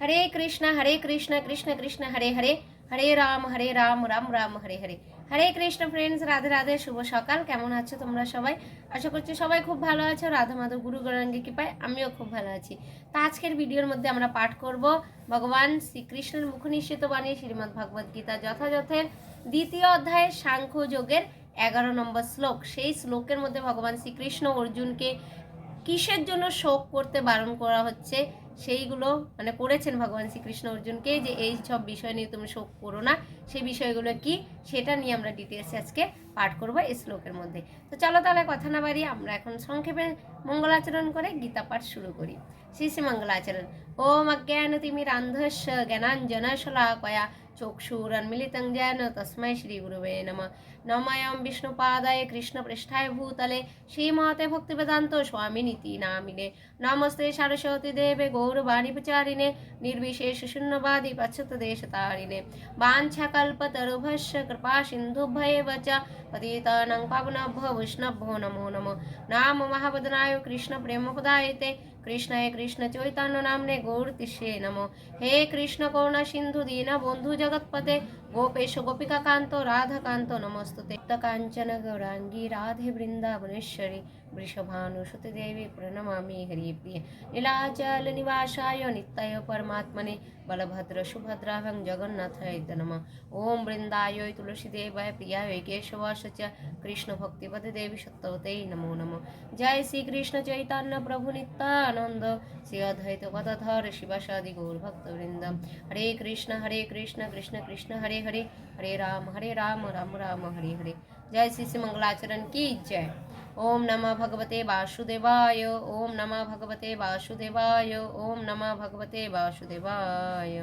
হরে Krishna Hare Krishna Krishna Krishna Hare Hare Hare Ram Hare Ram Ram Ram Hare Hare Hare Krishna friends Radhe Radhe শুভ সকাল। কেমন আছো তোমরা সবাই? আশা করছি সবাই খুব ভালো আছো। রাধা মাধব, গুরু গৌরাঙ্গী কৃপায় আমিও খুব ভালো আছি। তা আজকের ভিডিওর মধ্যে আমরা পাঠ করব ভগবান শ্রীকৃষ্ণের মুখ নিশ্চিত বাণী শ্রীমদ্ ভগবদ গীতা যথাযথের দ্বিতীয় অধ্যায়ের সাংখ্য যোগের এগারো নম্বর শ্লোক। সেই শ্লোকের মধ্যে ভগবান শ্রীকৃষ্ণ অর্জুনকে কিসের জন্য শোক করতে বারণ করা হচ্ছে? সেইগুলো মানে করেছেন ভগবান শ্রীকৃষ্ণ অর্জুনকে যে এই সব বিষয় নিয়ে তুমি শোক করো না। সেই বিষয়গুলো কি? সেটা নিয়ে আমরা ডিটেলসে আজকে পাঠ করব এই শ্লোকের মধ্যে। তো চলো তাহলে কথা না বাড়িয়ে আমরা এখন সংক্ষেপে মঙ্গলাচরণ করে গীতা পাঠ শুরু করি। শ্রী শ্রী মঙ্গলাচরণ ওম অজ্ঞান তিমিরান্ধস্য জ্ঞানাঞ্জন শলাকয়া चोक्षुरन्मिलितं ज्ञान तस्मै श्रीगुरुवे नमः नमयं विष्णुपादाय कृष्णपृष्ठाय भूतले श्रीमाते भक्तिवेदान्त स्वामिनीति नामिने नमस्ते सरस्वतीदेवे गौरवाणीपचारिणे निर्विशेषशून्यवादि पच्छतदेशतारिणे वाञ्छाकल्पतरुभश्च कृपासिन्धुभ्येव च पतितानां पावनभ्य वैष्णभ्यो नमो नमः नाम महावदनाय कृष्णप्रेमपदाय ते કૃષ્ણએ કૃષ્ણ ચૈતન્ય નામને ગૌર તિષ્ય નમો હે કૃષ્ણ કરુણા સિંધુ દીના બંધુ જગતપતે গোপেশ গোপিকা কান্ত রাধাকান্ত নমস্তুতে কাঞ্চন গৌরাঙ্গী রাধে বৃন্দাবনেশ্বরী वृषभानुसुतदेवी प्रणमामि हरिप्रिय नीलाचलनिवासाय नित्तय परमात्मने बलभद्र सुभद्राभं जगन्नाथाय नमः ॐ वृन्दायै तुलसीदेवाय प्रियाय केशवास च कृष्णभक्तिपददेवी सत्तवते नमो नमः जय श्रीकृष्ण चैतन्य प्रभु नित्यानन्द श्री अद्वैत पदधर शिवसादि गौरभक्तवृन्द हरे कृष्ण हरे कृष्ण कृष्ण कृष्ण हरे हरे हरे राम हरे राम राम राम हरे हरे जय श्री श्री मंगलाचरण की जय ওম নমঃ ভগবতে বাসুদেবায়। ওম নমঃ ভগবতে বাসুদেবায়। ওম নমঃ ভগবতে বাসুদেবায়।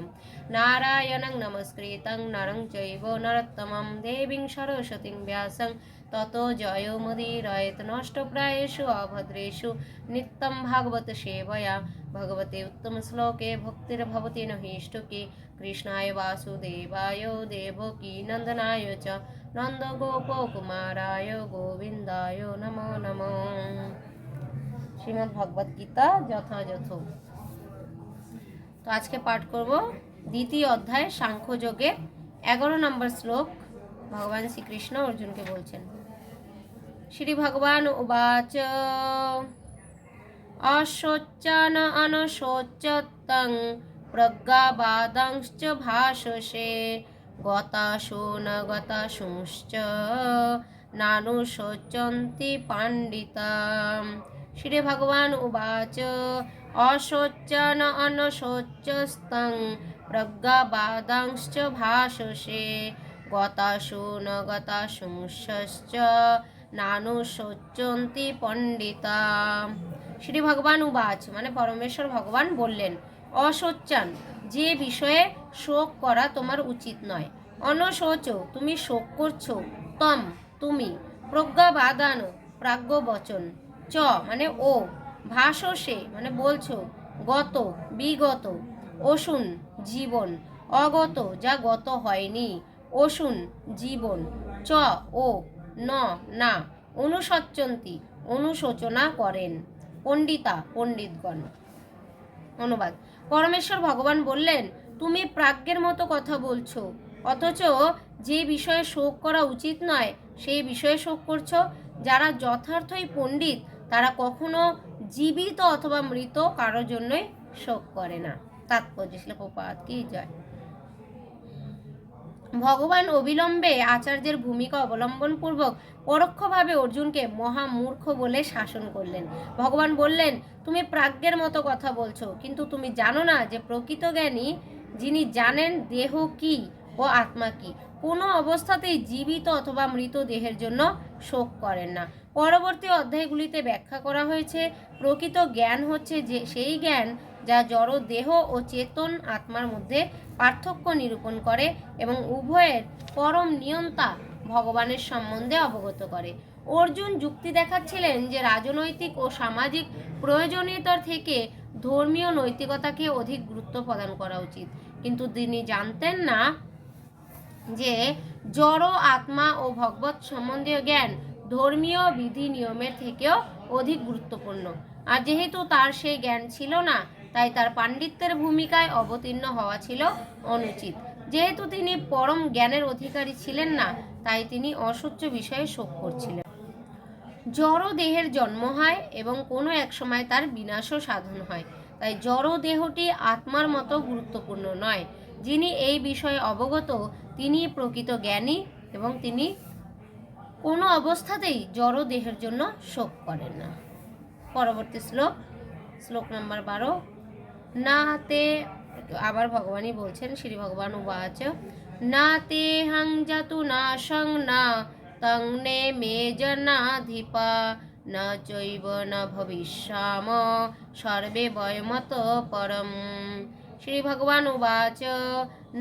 নারায়ণং নমস্কৃতং নরং চৈব নরোত্তমম দেবীং সরস্বতীং ব্যাসং। তত জয় মুদিরয়েত নষ্টপ্রায়েষু অভদ্রেষু নিত্যং ভাগবত সেবয়া। ভগবতে উত্তমশ্লোকে ভক্তির্ভবতি নহিষ্টকে। কৃষ্ণায় বাসুদেবায়, দেবকী নন্দনায় চ নন্দগোপকুমারায় গোবিন্দায় নমো নমো শ্রীমদ্ ভগবদ গীতা যথাযথ তো আজকে পাঠ করব দ্বিতীয় অধ্যায় সাংখ্যযোগের এগারো নম্বর শ্লোক ভগবান শ্রীকৃষ্ণ অর্জুনকে বলছেন শ্রী ভগবান উবাচ অশোচান অনশোচতং প্রজ্ঞাবাদাংশ্চ ভাষসে গতাশো ন গতাশুশ্চ নানুশোচন্তি পাণ্ডিতা। শ্রী ভগবান উবাচ, অশোচন অনশোচস্তং প্রজ্ঞাবাদাংশ্চ ভাষসে গতাশো ন গতাশুশ্চ নানুশোচন্তি পণ্ডিতা। শ্রী ভগবান উবাচ মানে পরমেশ্বর ভগবান বললেন অসোচ্চান যে বিষয়ে শোক করা তোমার উচিত নয়। অনশোচ তুমি শোক করছ। তম, তুমি। প্রজ্ঞা বাদান প্রাজ্ঞ বচন চ মানে ও। ভাষসে মানে বলছো। গত, বিগত। অসুন, জীবন। অগত, যা গত হয়নি। অসুন, জীবন। চ, ও। ন, না। অনুসচ্চন্তি অনুশোচনা করেন। পণ্ডিতা, পণ্ডিতগণ। অনুবাদ। পরমেশ্বর ভগবান বললেন, তুমি প্রাজ্ঞের মতো কথা বলছো, অথচ যে বিষয়ে শোক করা উচিত নয়, সেই বিষয়ে শোক করছ। যারা যথার্থই পণ্ডিত, তারা কখনো জীবিত অথবা মৃত কারোর জন্যই শোক করে না। তাৎপর্য শিল্পপাত কি জয়। ভগবান অবিলম্বে আচার্যের ভূমিকা অবলম্বন পূর্বক পরোক্ষভাবে অর্জুনকে মহামূর্খ বলে শাসন করলেন। ভগবান বললেন, তুমি প্রাজ্ঞের মতো কথা বলছো, কিন্তু তুমি জানো না যে প্রকৃত জ্ঞানী, যিনি জানেন দেহ কি ও আত্মা কি, কোনো অবস্থাতেই জীবিত অথবা মৃত দেহের জন্য শোক করেন না। পরবর্তী অধ্যায়গুলিতে ব্যাখ্যা করা হয়েছে, প্রকৃত জ্ঞান হচ্ছে যে, সেই জ্ঞান যা জড় দেহ ও চেতন আত্মার মধ্যে পার্থক্য নিরূপণ করে এবং উভয়ের পরম নিয়ন্তা ভগবানের সম্বন্ধে অবগত করে। অর্জুন যুক্তি দেখাচ্ছিলেন যে রাজনৈতিক ও সামাজিক প্রয়োজনীয়তার থেকে ধর্মীয় নৈতিকতাকে অধিক গুরুত্ব প্রদান করা উচিত। কিন্তু তিনি জানতেন না যে জড় আত্মা ও ভগবত সম্বন্ধীয় জ্ঞান ধর্মীয় বিধি নিয়মের থেকেও অধিক গুরুত্বপূর্ণ। আর যেহেতু তার সেই জ্ঞান ছিল না তাই তার পাণ্ডিত্যের ভূমিকায় অবতীর্ণ হওয়া ছিল অনুচিত। যেহেতু তিনি পরম জ্ঞানের অধিকারী ছিলেন না, তাই তিনি অসহ্য বিষয়ে শোক করছিলেন। জড় দেহের জন্ম হয় এবং কোনো এক সময় তার বিনাশও সাধন হয়। তাই জড় দেহটি আত্মার মতো গুরুত্বপূর্ণ নয়। যিনি এই বিষয়ে অবগত, তিনি প্রকৃত জ্ঞানী এবং তিনি কোনো অবস্থাতেই জড় দেহের জন্য শোক করেন না। পরবর্তী শ্লোক শ্লোক নম্বর বারো না তে আবার ভগবানই বলছেন, শ্রী ভগবান উবাচ না তে হাং জাতু না সং না, তং নে মে জনাধিপা, না চৈব না ভবিষ্যাম, সর্বে বয়মত পরম। শ্রী ভগবান উবাচ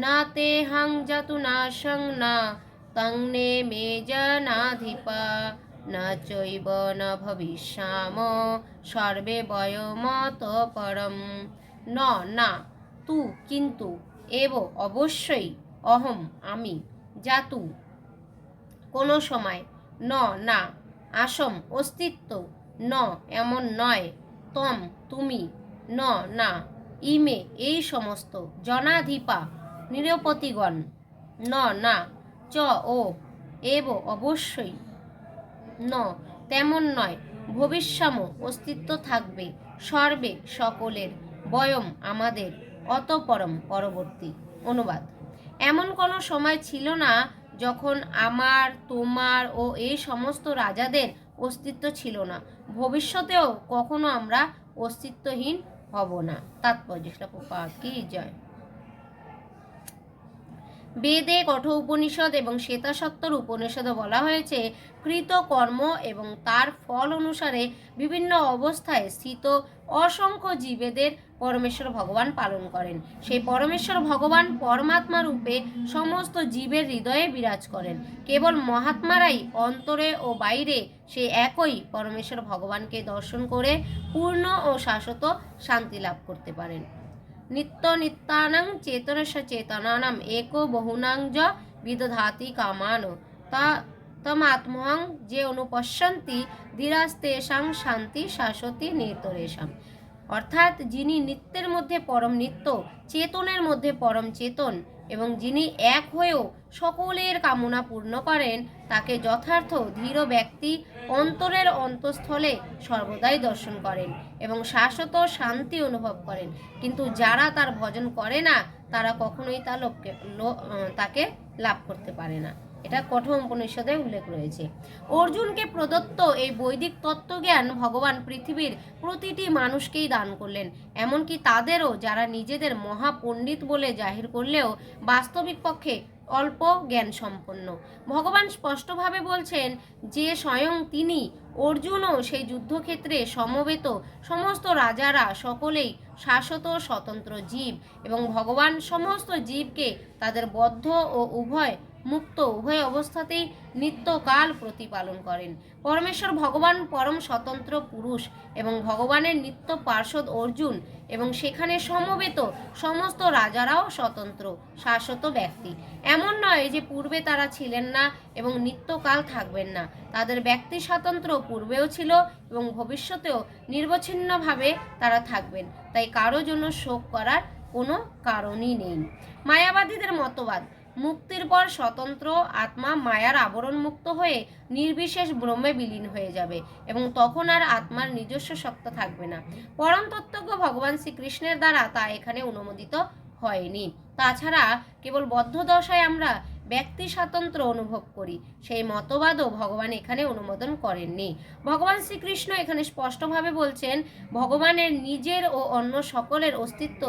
না তে হাং জাতু না সং না, তং নে মে জনাধিপা, না চৈব না ভবিষ্যাম, সর্বে বয়মত পরম। ন, না, তু, কিন্তু, এব, অবশ্যই, অহম, আমি জাতু কোনো সময়, ন, না, আসম, অস্তিত্ব, ন, এমন নয়, তম, তুমি, ন, না, ইমে, এই সমস্ত, জনাধিপা, নিরপতিগণ, ন, না, চ, ও, এব, অবশ্যই, ন, তেমন নয়, ভবিষ্যম, অস্তিত্ব থাকবে, সর্বে সকলের বয়ম আমাদের, অতপরম পরবর্তী। অনুবাদ। এমন কোনো সময় ছিল না যখন আমার, তোমার ও এই সমস্ত রাজাদের অস্তিত্ব ছিল না। ভবিষ্যতেও কখনো আমরা অস্তিত্বহীন হব না। তাৎপর্য। কি জয়। বেদে কঠ উপনিষদ এবং শ্বেতাসত্তর উপনিষদে বলা হয়েছে, কৃত কর্ম এবং তার ফল অনুসারে বিভিন্ন অবস্থায় স্থিত অসংখ্য জীবেদের পরমেশ্বর ভগবান পালন করেন। সেই পরমেশ্বর ভগবান পরমাত্মা রূপে সমস্ত জীবের হৃদয়ে বিরাজ করেন। কেবল মহাত্মারাই অন্তরে ও বাইরে সে একই পরমেশ্বর ভগবানকে দর্শন করে পূর্ণ ও শাশ্বত শান্তি লাভ করতে পারেন। নিত্য নিত্যানাং চেতনস্য চেতনানাম एको বহুনাং য বিদধাতি কামান। তা তমাত্মহং যে অনুপশ্যন্তি ধীরাস্তেষাং শান্তি শাশ্বতী নেতরেশাম। অর্থাৎ যিনি নিত্যের মধ্যে পরম নিত্য, চেতনের মধ্যে পরম চেতন, এবং যিনি এক হয়েও সকলের কামনা পূর্ণ করেন, তাকে যথার্থ ধীর ব্যক্তি অন্তরের অন্তঃস্থলে সর্বদাই দর্শন করেন এবং শাশ্বত শান্তি অনুভব করেন। কিন্তু যারা তার ভজন করে না, তারা কখনোই তা লোককে তাকে লাভ করতে পারে না। এটা কঠোর উপনিষদে উল্লেখ রয়েছে। অর্জুনকে প্রদত্ত এই বৈদিক তত্ত্বজ্ঞান ভগবান পৃথিবীর প্রতিটি মানুষকেই দান করলেন। এমনকি তাদেরও যারা নিজেদের মহাপণ্ডিত বলে জাহির করলেও বাস্তবিক পক্ষে অল্প জ্ঞান সম্পন্ন ভগবান স্পষ্টভাবে বলছেন, যে স্বয়ং তিনি অর্জুনও সেই যুদ্ধক্ষেত্রে সমবেত সমস্ত রাজারা সকলেই শাশ্বত স্বতন্ত্র জীব এবং ভগবান সমস্ত জীবকে তাদের বদ্ধ ও উভয় মুক্ত উভয় অবস্থাতেই নিত্যকাল প্রতিপালন করেন। পরমেশ্বর ভগবান পরম স্বতন্ত্র পুরুষ এবং ভগবানের নিত্য পার্শ্বদ অর্জুন এবং সেখানে সমবেত সমস্ত রাজারাও স্বতন্ত্র, শাশ্বত ব্যক্তি। এমন নয় যে পূর্বে তারা ছিলেন না এবং নিত্যকাল থাকবেন না। তাদের ব্যক্তি স্বাতন্ত্র পূর্বেও ছিল এবং ভবিষ্যতেও নির্বচ্ছিন্নভাবে তারা থাকবেন। তাই কারও জন্য শোক করার কোনো কারণই নেই। মায়াবাদীদের মতবাদ মুক্তির পর স্বতন্ত্র আত্মা মায়ার আবরণ মুক্ত হয়ে নির্বিশেষ ব্রহ্মে বিলীন হয়ে যাবে এবং তখন আর আত্মার নিজস্ব সত্তা থাকবে না। পরম তত্ত্বজ্ঞ ভগবান শ্রীকৃষ্ণের দ্বারা তা এখানে অনুমোদিত হয়নি। তাছাড়া কেবল বদ্ধ দশায় আমরা ব্যক্তি স্বাতন্ত্র অনুভব করি। সেই মতবাদও ভগবান এখানে অনুমোদন করেননি। ভগবান শ্রীকৃষ্ণ এখানে স্পষ্টভাবে বলছেন, ভগবানের নিজের ও অন্য সকলের অস্তিত্ব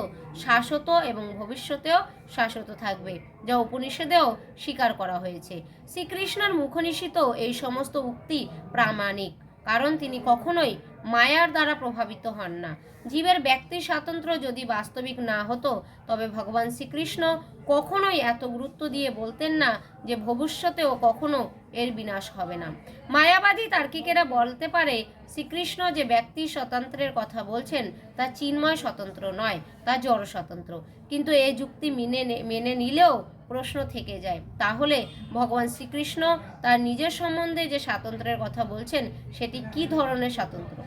শাশ্বত এবং ভবিষ্যতেও শাশ্বত থাকবে, যা উপনিষদেও স্বীকার করা হয়েছে। শ্রীকৃষ্ণের মুখনিষিত এই সমস্ত উক্তি প্রামাণিক, কারণ তিনি কখনোই মায়ার দ্বারা প্রভাবিত হন না। জীবের ব্যক্তি স্বাতন্ত্র্য যদি বাস্তবিক না হতো, তবে ভগবান শ্রীকৃষ্ণ কখনোই এত গুরুত্ব দিয়ে বলতেন না যে ভবিষ্যতেও কখনো এর বিনাশ হবে না। মায়াবাদী তার্কিকেরা বলতে পারে, শ্রীকৃষ্ণ যে ব্যক্তি স্বতন্ত্রের কথা বলছেন, তা চিন্ময় স্বতন্ত্র নয়, তা জড় স্বতন্ত্র। কিন্তু এই যুক্তি মেনে মেনে নিলেও প্রশ্ন থেকে যায়, তাহলে ভগবান শ্রীকৃষ্ণ তার নিজের সম্বন্ধে যে স্বাতন্ত্রের কথা বলছেন, সেটি কি ধরনের স্বাতন্ত্র?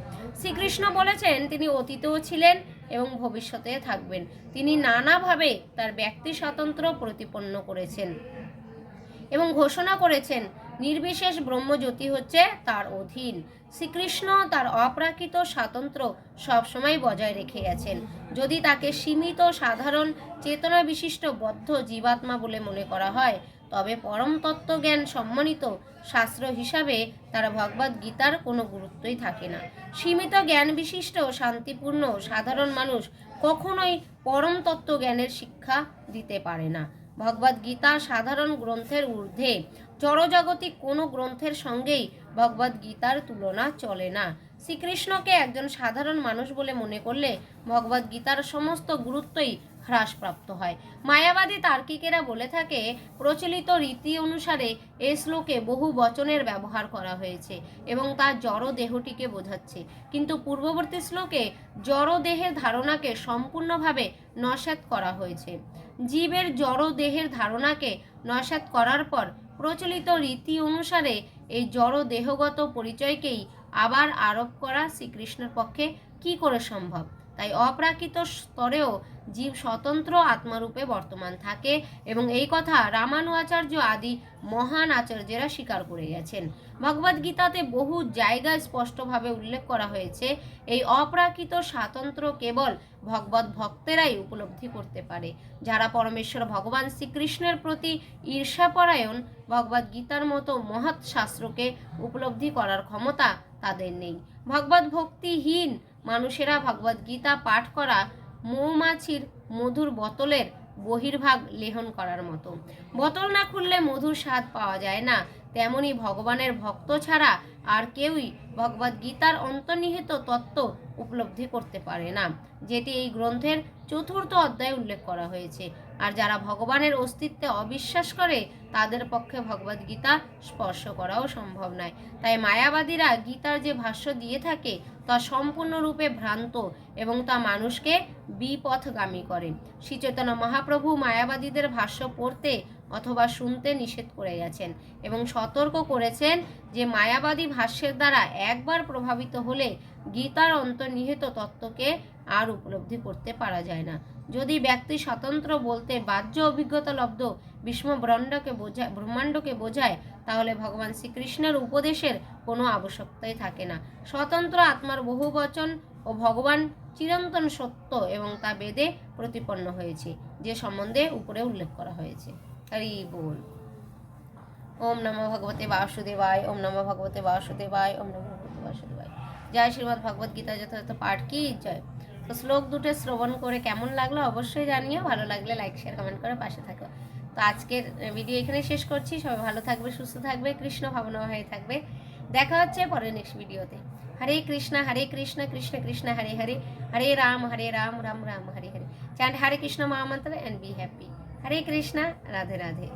শ্রীকৃষ্ণ বলেছেন, তিনি অতীতেও ছিলেন এবং ভবিষ্যতে থাকবেন। তিনি নানাভাবে তার ব্যক্তি স্বাতন্ত্র্য প্রতিপন্ন করেছেন এবং ঘোষণা করেছেন, নির্বিশেষ ব্রহ্মজ্যোতি হচ্ছে তার অধীন। শ্রীকৃষ্ণ তার অপ্রাকৃত স্বাতন্ত্র্য সবসময় বজায় রেখে গেছেন। যদি তাকে সীমিত সাধারণ চেতনা বিশিষ্ট বদ্ধ জীবাত্মা বলে মনে করা হয় তবে পরম তত্ত্বজ্ঞান সম্মানিত শাস্ত্র হিসাবে তার ভগবদ গীতার কোনো গুরুত্বই থাকে না। সীমিত জ্ঞান বিশিষ্ট শান্তিপূর্ণ সাধারণ মানুষ কখনোই পরম তত্ত্ব জ্ঞানের শিক্ষা দিতে পারে না। ভগবদ গীতা সাধারণ গ্রন্থের ঊর্ধ্বে জড়জাগতিক কোনো গ্রন্থের সঙ্গেই ভগবদ গীতার তুলনা চলে না। শ্রীকৃষ্ণকে একজন সাধারণ মানুষ বলে মনে করলে ভগবদ গীতার সমস্ত গুরুত্বই হ্রাসপ্রাপ্ত হয়। মায়াবাদী তার্কিকেরা বলে থাকে, প্রচলিত রীতি অনুসারে এ শ্লোকে বহু বচনের ব্যবহার করা হয়েছে এবং তার জড় দেহটিকে বোঝাচ্ছে। কিন্তু পূর্ববর্তী শ্লোকে জড় দেহের ধারণাকে সম্পূর্ণভাবে নস্যাৎ করা হয়েছে। জীবের জড় দেহের ধারণাকে নস্যাৎ করার পর প্রচলিত রীতি অনুসারে এই জড় দেহগত পরিচয়কেই আবার আরোপ করা শ্রীকৃষ্ণের পক্ষে কি করে সম্ভব? তাই অপ্রাকৃত স্তরেও জীব স্বতন্ত্র আত্মারূপে বর্তমান থাকে এবং এই কথা রামানুয়াচার্য আদি মহান আচার্যেরা স্বীকার করে গেছেন। ভগবদ গীতাতে বহু জায়গায় স্পষ্টভাবে উল্লেখ করা হয়েছে, এই অপ্রাকৃত স্বাতন্ত্র কেবল ভগবত ভক্তেরাই উপলব্ধি করতে পারে, যারা পরমেশ্বর ভগবান শ্রীকৃষ্ণের প্রতি ঈর্ষাপরায়ণ ভগবদ গীতার মতো মহৎ শাস্ত্রকে উপলব্ধি করার ক্ষমতা তাদের নেই। ভগবত ভক্তিহীন মানুষেরা ভগবদ গীতা পাঠ করা মৌমাছির মধুর বোতলের বহির্ভাগ লেহন করার মতো। বোতল না খুললে মধুর স্বাদ পাওয়া যায় না। তেমনি ভগবানের ভক্ত ছাড়া আর কেউই ভগবদ গীতার অন্তর্নিহিত তত্ত্ব উপলব্ধি করতে পারে না, যেটি এই গ্রন্থের চতুর্থ অধ্যায়ে উল্লেখ করা হয়েছে। আর যারা ভগবানের অস্তিত্বে অবিশ্বাস করে, তাদের পক্ষে ভগবদ গীতা স্পর্শ করাও সম্ভব নয়। তাই মায়াবাদীরা গীতার যে ভাষ্য দিয়ে থাকে, তা সম্পূর্ণরূপে ভ্রান্ত এবং তা মানুষকে বিপথগামী করে। শ্রীচৈতন্য মহাপ্রভু মায়াবাদীদের ভাষ্য পড়তে অথবা শুনতে নিষেধ করে গেছেন এবং সতর্ক করেছেন যে মায়াবাদী ভাষ্যের দ্বারা একবার প্রভাবিত হলে গীতার অন্তর্নিহিত তত্ত্বকে আর উপলব্ধি করতে পারা যায় না। যদি ব্যক্তি স্বতন্ত্র বলতে বাহ্য অভিজ্ঞতা লব্ধ বিষ্ম ব্রহ্মাণ্ডকে বোঝায় ব্রহ্মাণ্ডকে বোঝায়, তাহলে ভগবান শ্রীকৃষ্ণের উপদেশের কোনো আবশ্যকতাই থাকে না। স্বতন্ত্র আত্মার বহু বচন ও ভগবান চিরন্তন সত্য এবং তা বেদে প্রতিপন্ন হয়েছে, যে সম্বন্ধে উপরে উল্লেখ করা হয়েছে। হরি বল। ওম নমো ভগবতে বাসুদেবায়, ওম নমো ভগবতে বাসুদেবায়, ওম নমো ভগবতে বাসুদেবায়। জয় শ্রীমদ ভগবত যথাযথ পাঠ কি? জয়। তো শ্লোক দুটো শ্রবণ করে কেমন লাগল অবশ্যই জানিও। ভালো লাগলে লাইক শেয়ার কমেন্ট করে পাশে থাকো। তো আজকের ভিডিও এখানে শেষ করছি। সবাই ভালো থাকবে, সুস্থ থাকবে, কৃষ্ণ ভাবনা হয়ে থাকবে। দেখা হচ্ছে পরের নেক্সট ভিডিওতে হরে কৃষ্ণ হরে কৃষ্ণ কৃষ্ণ কৃষ্ণ, হরে হরে। হরে রাম হরে রাম রাম রাম, হরে হরে। চ্যান্ড হরে কৃষ্ণ মহামন্ত্র and be happy Hare Krishna, Radhe Radhe.